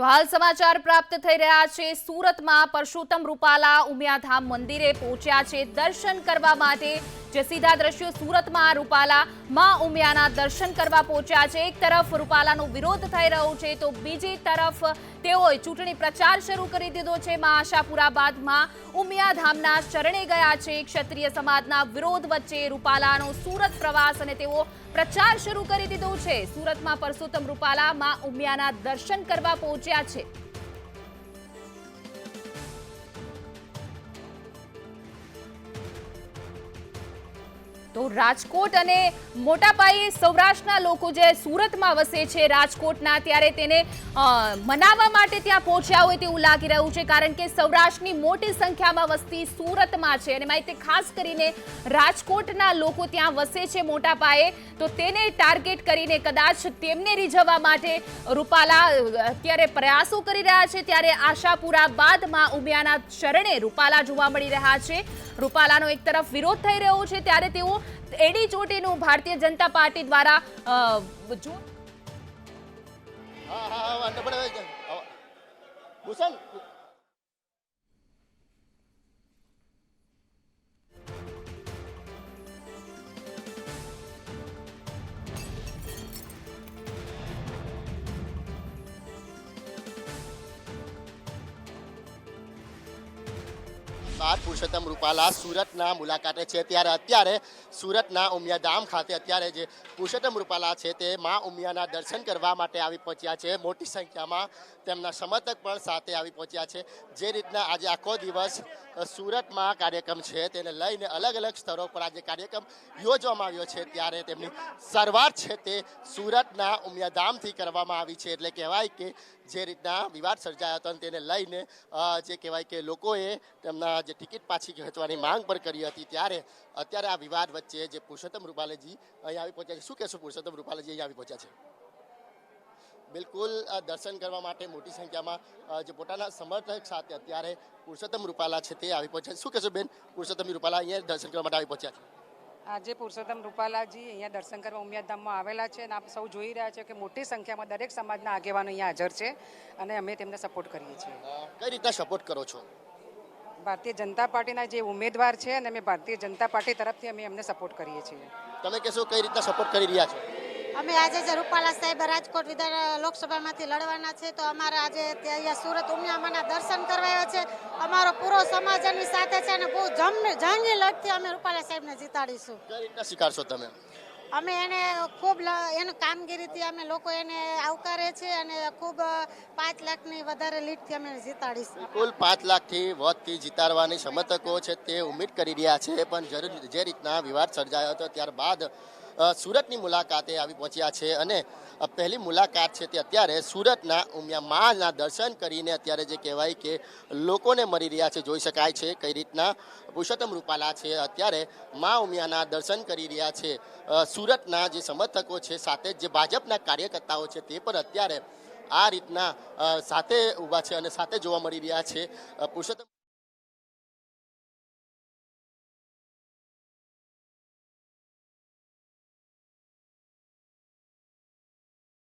તો હાલ સમાચાર પ્રાપ્ત થઈ રહ્યા છે. સુરતમાં પરસોત્તમ રૂપાલા ઉમિયાધામ મંદિરે પહોંચ્યા છે દર્શન કરવા માટે. જે સીધા દ્રશ્યો સુરતમાં રૂપાલા માં ઉમિયાના દર્શન કરવા પહોંચ્યા છે. એક તરફ રૂપાલાનો વિરોધ થઈ રહ્યો છે તો બીજી તરફ તેઓએ ચૂંટણી પ્રચાર શરૂ કરી દીધો છે. માં આશાપુરા બાદમાં ઉમિયાધામના શરણે ગયા છે. ક્ષત્રિય સમાજના વિરોધ વચ્ચે રૂપાલાનો સુરત પ્રવાસ અને તેઓ પ્રચાર શરૂ કરી દીધો છે. સુરતમાં પરસોત્તમ રૂપાલા માં ઉમિયાના દર્શન કરવા પહોંચ્યા છે. તો રાજકોટ અને મોટા પાયે સૌરાષ્ટ્રના લોકો જે સુરતમાં વસે છે રાજકોટના, ત્યારે તેને મનાવવા માટે ત્યાં પહોંચ્યા હોય તેવું લાગી રહ્યું છે, કારણ કે સૌરાષ્ટ્રની મોટી સંખ્યામાં વસ્તી સુરતમાં છે. અને માહિતી ખાસ કરીને રાજકોટના લોકો ત્યાં વસે છે મોટા પાયે, તો તેને ટાર્ગેટ કરીને કદાચ તેમને રીઝવવા માટે રૂપાલા અત્યારે પ્રયાસો કરી રહ્યા છે. ત્યારે આશાપુરા બાદમાં ઉમિયાના શરણે રૂપાલા જોવા મળી રહ્યા છે. રૂપાલાનો એક તરફ વિરોધ થઈ રહ્યો છે, ત્યારે તેઓ એડી ચોટીનું ભારતીય જનતા પાર્ટી દ્વારા હા હા. ભૂષણ બાદ પુરુષોત્તમ રૂપાલા સુરતના મુલાકાતે છે. ત્યારે અત્યારે સુરતના ઉમિયાધામ ખાતે અત્યારે જે પુરુષોત્તમ રૂપાલા છે તે મા ઉમિયાના દર્શન કરવા માટે આવી પહોંચ્યા છે. મોટી સંખ્યામાં તેમના સમર્થક પણ સાથે આવી પહોંચ્યા છે. જે રીતના આજે આખો દિવસ સુરતમાં કાર્યક્રમ છે તેને લઈને અલગ અલગ સ્તરો પર આજે કાર્યક્રમ યોજવામાં આવ્યો છે. ત્યારે તેમની શરૂઆત છે તે સુરતના ઉમિયાધામથી કરવામાં આવી છે. એટલે કહેવાય કે જે રીતના વિવાદ સર્જાયો હતો તેને લઈને જે કહેવાય કે લોકોએ તેમના જે ટિકિટ પાછી ખેંચવાની માંગ પણ કરી હતી ત્યારે અત્યારે આ વિવાદ વચ્ચે જે પુરુષોત્તમ રૂપાલેજી અહીં આવી પહોંચ્યા છે. શું કહેશો પુરુષોત્તમ રૂપાલેજી અહીં આવી પહોંચ્યા છે? બિલકુલ દર્શન કરવા માટે મોટી સંખ્યામાં જે પોતાના સમર્થક સાથે અત્યારે પુરુષોત્તમ રૂપાલા છે તે આવી પહોંચ્યા છે. શું કહેશો બેન પુરુષોત્તમ રૂપાલા અહીંયા દર્શન કરવા માટે આવી પહોંચ્યા છે? આજે પુરુષોત્તમ રૂપાલાજી અહીંયા દર્શન કરવા ઉમિયાધામમાં આવેલા છે અને આપ સૌ જોઈ રહ્યા છો કે મોટી સંખ્યામાં દરેક સમાજના આગેવાનો અહીંયા હાજર છે અને અમે તેમને સપોર્ટ કરીએ છીએ. કઈ રીતના સપોર્ટ કરો છો? ભારતીય જનતા પાર્ટીના જે ઉમેદવાર છે અને અમે ભારતીય જનતા પાર્ટી તરફથી અમે એમને સપોર્ટ કરીએ છીએ. તમે કહેશો કઈ રીતના સપોર્ટ કરી રહ્યા છો? અમે આજે જે રૂપાલા સાહેબ રાજકોટ વિધાન લોકસભામાંથી લડવાના છે તો અમારે આજે અહીંયા સુરત ઉમિયામાના દર્શન કરવા આવ્યા છે. અમારો પૂરો સમાજ એની સાથે છે અને બહુ જમ જંગી લડતી અમે રૂપાલા સાહેબને જીતાડીશું. કઈ રીતના સ્વીકારશો તમે? અમે એને ખૂબ એની કામગીરીથી અમે લોકો એને આવકારે છે અને ખૂબ પાંચ લાખની વધારે લીડથી અમે જીતાડીશું. કુલ પાંચ લાખથી વધથી જીતાડવાની સમર્થકો છે તે ઉમેદ કરી રહ્યા છે, પણ જરૂર, જે રીતના વિવાદ સર્જાયો હતો, ત્યારબાદ સુરતની મુલાકાતે આવી પહોંચ્યા છે અને પહેલી મુલાકાત છે તે અત્યારે સુરતના ઉમિયા માના દર્શન કરીને અત્યારે જે કહેવાય કે લોકોને મળી રહ્યા છે, જોઈ શકાય છે કઈ રીતના પુરુષોત્તમ રૂપાલા છે. અત્યારે મા ઉમિયાના દર્શન કરી રહ્યા છે. સુરતના જે સમર્થકો છે સાથે જ ભાજપના કાર્યકર્તાઓ છે તે પણ અત્યારે આ રીતના સાથે ઊભા છે અને સાથે જોવા મળી રહ્યા છે. પુરુષોત્તમ